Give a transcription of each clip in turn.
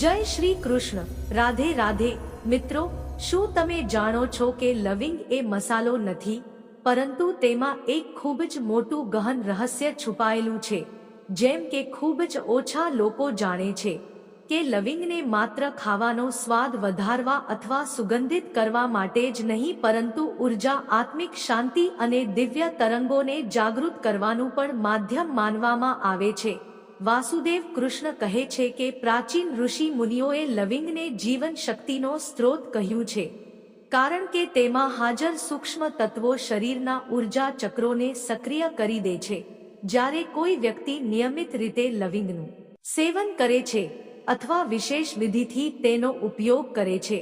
જય શ્રી કૃષ્ણ. રાધે રાધે. મિત્રો, શું તમે જાણો છો કે લવિંગ એ મસાલો નથી, પરંતુ તેમાં એક ખૂબ જ મોટું ગહન રહસ્ય છુપાયેલું છે, જેમ કે ખૂબ જ ઓછા લોકો જાણે છે કે લવિંગને માત્ર ખાવાનો સ્વાદ વધારવા અથવા સુગંધિત કરવા માટે જ નહીં, પરંતુ ઊર્જા, આત્મિક શાંતિ અને દિવ્ય તરંગોને જાગૃત કરવાનું પણ માધ્યમ માનવામાં આવે છે. વાસુદેવ કૃષ્ણ કહે છે કે પ્રાચીન ઋષિ મુનિઓએ લવિંગને જીવન શક્તિનો સ્ત્રોત કહ્યું છે. કારણ કે તેમાં હાજર સૂક્ષ્મ તત્વો શરીરના ઊર્જા ચક્રોને સક્રિય કરી દે છે. જ્યારે કોઈ વ્યક્તિ નિયમિત રીતે લવિંગનું સેવન કરે છે અથવા વિશેષ વિધિથી તેનો ઉપયોગ કરે છે,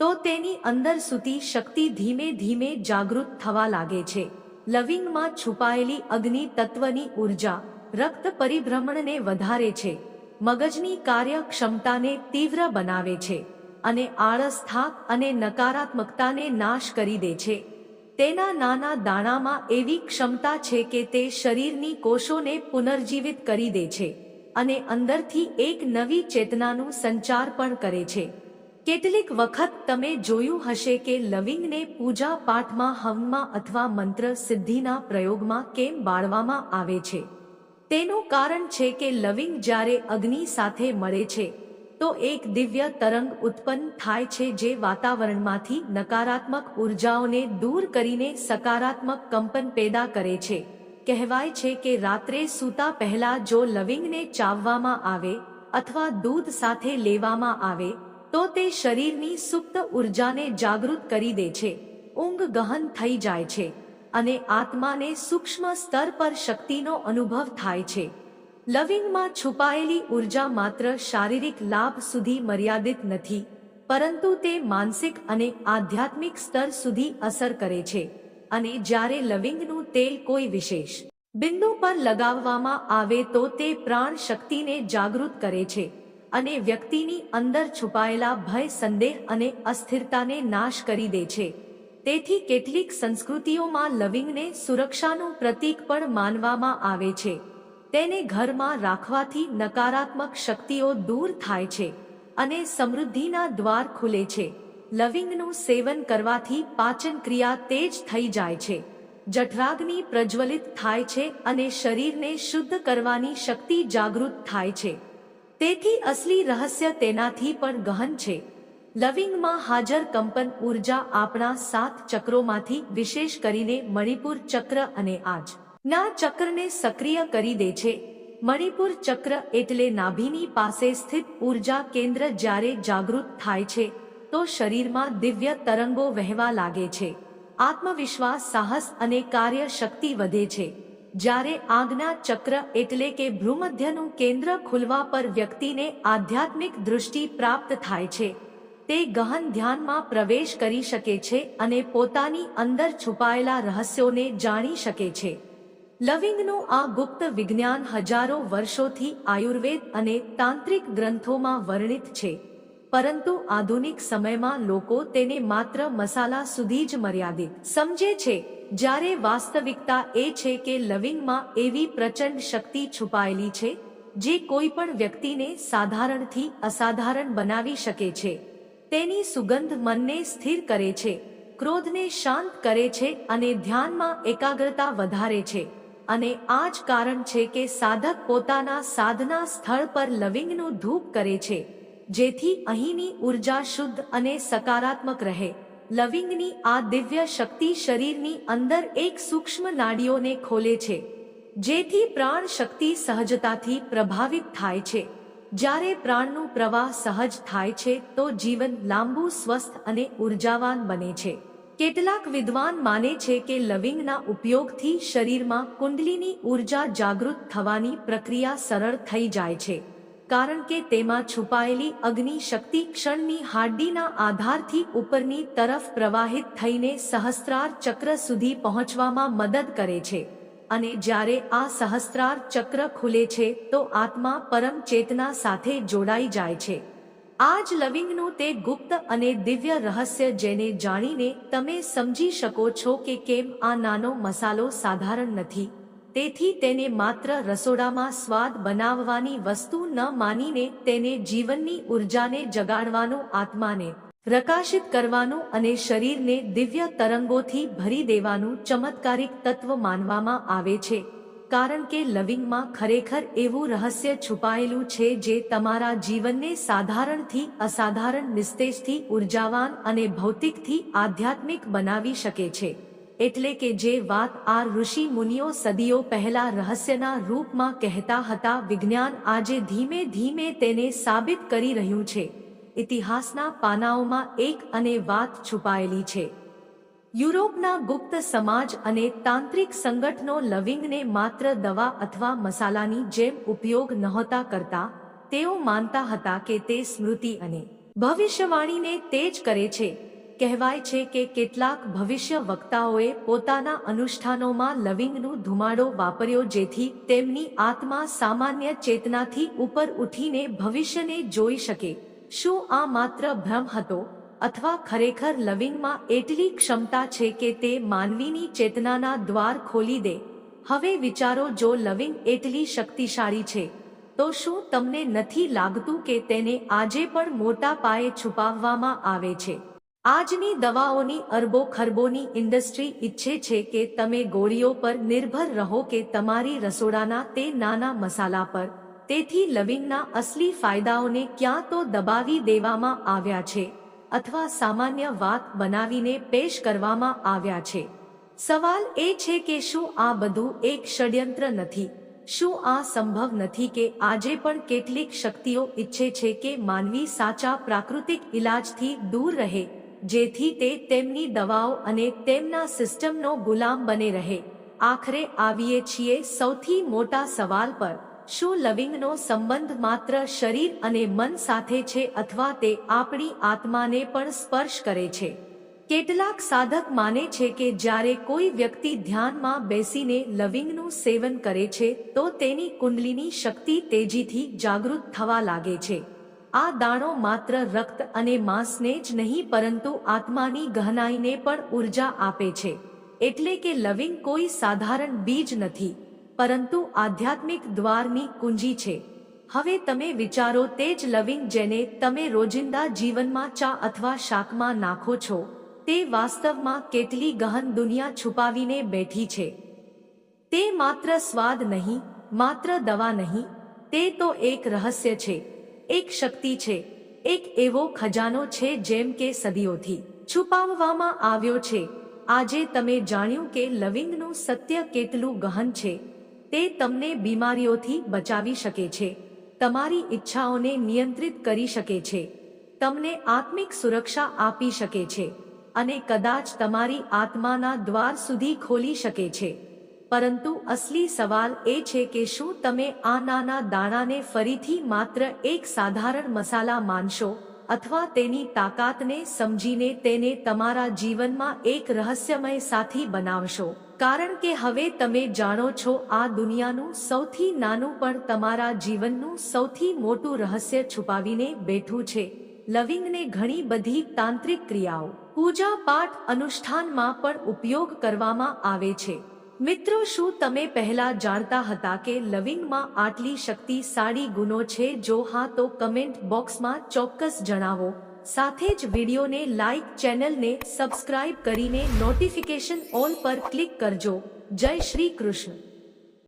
તો તેની અંદર સુધી શક્તિ ધીમે ધીમે જાગૃત થવા લાગે છે. લવિંગમાં છુપાયેલી અગ્નિ તત્વની ઊર્જા રક્ત પરિભ્રમણને વધારે છે. મગજની કાર્યક્ષમતાને તીવ્ર બનાવે છે અને આળસ થાક અને નકારાત્મકતાને નાશ કરી દે છે. તેના નાના દાણામાં એવી ક્ષમતા છે કે તે શરીરની કોષોને પુનર્જીવિત કરી દે છે અને અંદરથી એક નવી ચેતનાનું સંચાર પણ કરે છે. કેટલીક વખત તમે જોયું હશે કે લવિંગને પૂજા પાઠમાં હવનમાં અથવા મંત્ર સિદ્ધિના પ્રયોગમાં કેમ બાળવામાં આવે છે. તેનું કારણ છે કે લવિંગ જ્યારે અગ્નિ સાથે મળે છે, તો એક દિવ્ય તરંગ ઉત્પન્ન થાય છે જે વાતાવરણમાંથી નકારાત્મક ઉર્જાઓને દૂર કરીને સકારાત્મક કંપન પેદા કરે છે. કહેવાય છે કે રાત્રે સૂતા પહેલા જો લવિંગને ચાવવામાં આવે અથવા દૂધ સાથે લેવામાં આવે, તો તે શરીરની સુપ્ત ઉર્જાને જાગૃત કરી દે છે. ઊંઘ ગહન થઈ જાય છે. અને આત્માને સૂક્ષ્મ સ્તર પર શક્તિનો અનુભવ થાય છે. લવિંગમાં છુપાયેલી ઊર્જા માત્ર શારીરિક લાભ સુધી મર્યાદિત નથી, પરંતુ તે માનસિક અને આધ્યાત્મિક સ્તર સુધી અસર કરે છે, અને જ્યારે લવિંગનું તેલ કોઈ વિશેષ બિંદુ પર લગાવવામાં આવે તો તે પ્રાણ શક્તિને જાગૃત કરે છે, અને વ્યક્તિની અંદર છુપાયેલા ભય, સંદેહ અને અસ્થિરતાને નાશ કરી દે છે. તેથી કેટલીક સંસ્કૃતિઓમાં લવિંગને સુરક્ષાનું પ્રતીક પણ માનવામાં આવે છે. તેને ઘરમાં રાખવાથી નકારાત્મક શક્તિઓ દૂર થાય છે અને સમૃદ્ધિના દ્વાર ખુલે છે. લવિંગનું સેવન કરવાથી પાચન ક્રિયા તેજ થઈ જાય છે. જઠરાગ્નિ પ્રજ્વલિત થાય છે અને શરીરને શુદ્ધ કરવાની શક્તિ જાગૃત થાય છે. તેથી અસલી રહસ્ય તેનાથી પણ ગહન છે. લવિંગમાં હાજર કંપન ઊર્જા આપણા સાત ચક્રોમાંથી વિશેષ કરીને મણિપુર ચક્ર અને આજ. ના ચક્રને સક્રિય કરી દે છે. મણિપુર ચક્ર એટલે નાભીની પાસે સ્થિત ઊર્જા કેન્દ્ર જ્યારે જાગૃત થાય છે, તો શરીરમાં દિવ્ય તરંગો વહેવા લાગે છે. આત્મવિશ્વાસ, સાહસ અને કાર્ય શક્તિ વધે છે. જ્યારે આજ્ઞા ચક્ર એટલે કે ભ્રૂમધ્યનું કેન્દ્ર ખુલવા પર વ્યક્તિને આધ્યાત્મિક દૃષ્ટિ પ્રાપ્ત થાય છે તે ગહન ધ્યાનમાં પ્રવેશ કરી શકે છે અને પોતાની અંદર છુપાયેલા રહસ્યોને જાણી શકે છે. લવિંગનું આ ગુપ્ત વિજ્ઞાન હજારો વર્ષોથી આયુર્વેદ અને તાંત્રિક ગ્રંથોમાં વર્ણિત છે. પરંતુ આધુનિક સમયમાં લોકો તેને માત્ર મસાલા સુધી જ મર્યાદિત સમજે છે. જ્યારે વાસ્તવિકતા એ છે કે લવિંગમાં એવી પ્રચંડ શક્તિ છુપાયેલી છે, જે કોઈ પણ વ્યક્તિને સાધારણથી અસાધારણ બનાવી શકે છે. તેની સુગંધ મનને સ્થિર કરે છે, ક્રોધને શાંત કરે છે અને ધ્યાનમાં એકાગ્રતા વધારે છે. અને આ જ કારણ છે કે સાધક પોતાના સાધના સ્થળ પર લવિંગનું ધૂપ કરે છે, જેથી અહીંની ઊર્જા શુદ્ધ અને સકારાત્મક રહે. લવિંગની આ દિવ્ય શક્તિ શરીરની અંદર એક સૂક્ષ્મ નાડીઓને ખોલે છે, જેથી પ્રાણ શક્તિ સહજતાથી પ્રભાવિત થાય છે. જ્યારે પ્રાણનું પ્રવાહ સહજ થાય છે, તો જીવન લાંબુ, સ્વસ્થ અને ઉર્જાવાન બને છે. કેટલાક વિદ્વાન માને છે કે લવિંગના ઉપયોગથી શરીરમાં કુંડલીની ઊર્જા જાગૃત થવાની પ્રક્રિયા સરળ થઈ જાય છે, કારણ કે તેમાં છુપાયેલી અગ્નિ શક્તિ ક્ષણની હાડ્ડીના આધારથી ઉપરની તરફ પ્રવાહિત થઈને સહસ્ત્રાર ચક્ર સુધી પહોંચવામાં મદદ કરે છે. અને જ્યારે આ સહસ્ત્રાર ચક્ર ખુલે છે, તો આત્મા પરમ ચેતના સાથે જોડાઈ જાય છે. આ જ લવિંગનું તે ગુપ્ત અને દિવ્ય રહસ્ય જેને જાણીને તમે સમજી શકો છો કે કેમ આ નાનો મસાલો સાધારણ નથી. તેથી તેને માત્ર રસોડામાં સ્વાદ બનાવવાની વસ્તુ ન માનીને તેને જીવનની ઉર્જાને જગાડવાનું આત્માને પ્રકાશિત કરવાનું અને શરીરને દિવ્ય તરંગોથી ભરી દેવાનું ચમત્કારિક તત્વ માનવામાં આવે છે, કારણ કે લવિંગમાં ખરેખર એવું રહસ્ય છુપાયેલું છે જે તમારા જીવનને સાધારણથી અસાધારણ નિસ્તેજથી ઉર્જાવાન અને ભૌતિકથી આધ્યાત્મિક બનાવી શકે છે. એટલે કે જે વાત આ ઋષિ મુનિઓ સદીઓ પહેલા રહસ્યના રૂપમાં કહેતા હતા, વિજ્ઞાન આજે ધીમે ધીમે તેને સાબિત કરી રહ્યું છે. ઇતિહાસના પાનાઓમાં એક અને વાત છુપાયેલી છે. યુરોપના ગુપ્ત સમાજ અને તાંત્રિક સંગઠનો લવિંગને માત્ર દવા અથવા મસાલાની જેમ ઉપયોગ નહોતા કરતા, તેઓ માનતા હતા કે તે સ્મૃતિ અને ભવિષ્યવાણીને તેજ કરે છે. કહેવાય છે કે કેટલાક ભવિષ્ય વક્તાઓએ પોતાના અનુષ્ઠાનોમાં લવિંગનું ધુમાડો વાપર્યો જેથી તેમની આત્મા સામાન્ય ચેતનાથી ઉપર ઉઠીને ભવિષ્યને જોઈ શકે. શું આ માત્ર ભ્રમ હતો અથવા ખરેખર લવિંગમાં એટલી ક્ષમતા છે કે તે માનવીની ચેતનાના દ્વાર ખોલી દે? હવે વિચારો, જો લવિંગ એટલી શક્તિશાળી છે, તો શું તમને નથી લાગતું કે તેને આજે પણ મોટા પાયે છુપાવવામાં આવે છે? આજની દવાઓની અરબો ખરબોની ઇન્ડસ્ટ્રી ઈચ્છે છે કે તમે ગોળીઓ પર નિર્ભર રહો કે તમારી રસોડાના તે નાના મસાલા પર. તેથી લવિંગના અસલી ફાયદાઓને ક્યાં તો દબાવી દેવામાં આવ્યા છે અથવા સામાન્ય વાત બનાવીને પેશ કરવામાં આવ્યા છે. સવાલ એ છે કે શું આ બધું એક ષડયંત્ર નથી? શું આ સંભવ નથી કે આજે પણ કેટલીક શક્તિઓ ઈચ્છે છે કે માનવી સાચા પ્રાકૃતિક ઇલાજથી દૂર રહે, જેથી તે તેમની દવાઓ અને તેમના સિસ્ટમનો ગુલામ બને રહે? આખરે આવીએ છીએ સૌથી મોટા સવાલ પર. શું લવિંગનો સંબંધ માત્ર શરીર અને મન સાથે છે અથવા તે આપણી આત્માને પણ સ્પર્શ કરે છે? કેટલાક સાધક માને છે કે જ્યારે કોઈ વ્યક્તિ ધ્યાનમાં બેસીને લવિંગનું સેવન કરે છે, તો તેની કુંડલીની શક્તિ તેજીથી જાગૃત થવા લાગે છે. આ દાણો માત્ર રક્ત અને માંસને જ નહીં, પરંતુ આત્માની ગહનાઈને પણ ઊર્જા આપે છે. એટલે કે લવિંગ કોઈ સાધારણ બીજ નથી. પરંતુ આધ્યાત્મિક દ્વારની કુંજી છે. હવે તમે વિચારો તે જ લવિંગ જેને તમે રોજિંદા જીવનમાં ચા અથવા શાકમાં નાખો છો, તે વાસ્તવમાં કેટલી ગહન દુનિયા છુપાવીને બેઠી છે. તે માત્ર સ્વાદ નહીં, માત્ર દવા નહીં, તે તો એક રહસ્ય છે, એક શક્તિ છે, એક એવો ખજાનો છે જેમ કે સદીઓથી છુપાવવામાં આવ્યો છે. આજે તમે જાણ્યું કે લવિંગનું સત્ય કેટલું ગહન છે. તે તમને બીમારીઓથી બચાવી શકે છે. તમારી ઈચ્છાઓને નિયંત્રિત કરી શકે છે. તમને આત્મિક સુરક્ષા આપી શકે છે અને કદાચ તમારી આત્માના દ્વાર સુધી ખોલી શકે છે. પરંતુ અસલી સવાલ એ છે કે શું તમે આ નાના દાણાને ફરીથી માત્ર એક સાધારણ મસાલા માનશો? અથવા તેની તાકાતને સમજીને તેને તમારા જીવનમાં એક રહસ્યમય સાથી બનાવશો. કારણ કે હવે તમે જાણો છો, આ દુનિયાનું સૌથી નાનું પણ તમારા જીવનનું સૌથી મોટું રહસ્ય છુપાવીને બેઠું છે. લવિંગને ઘણી બધી તાંત્રિક ક્રિયાઓ, પૂજા પાઠ અનુષ્ઠાનમાં પણ ઉપયોગ કરવામાં આવે છે. મિત્રો, શું તમે પહેલા જાણતા હતા કે લવિંગમાં આટલી શક્તિશાળી ગુનો છે? જો હા, તો કમેન્ટ બોક્સમાં ચોક્કસ જણાવો. સાથે જ વિડીયોને લાઇક ચેનલને સબસ્ક્રાઇબ કરીને નોટિફિકેશન ઓલ પર ક્લિક કરજો. જય શ્રી કૃષ્ણ.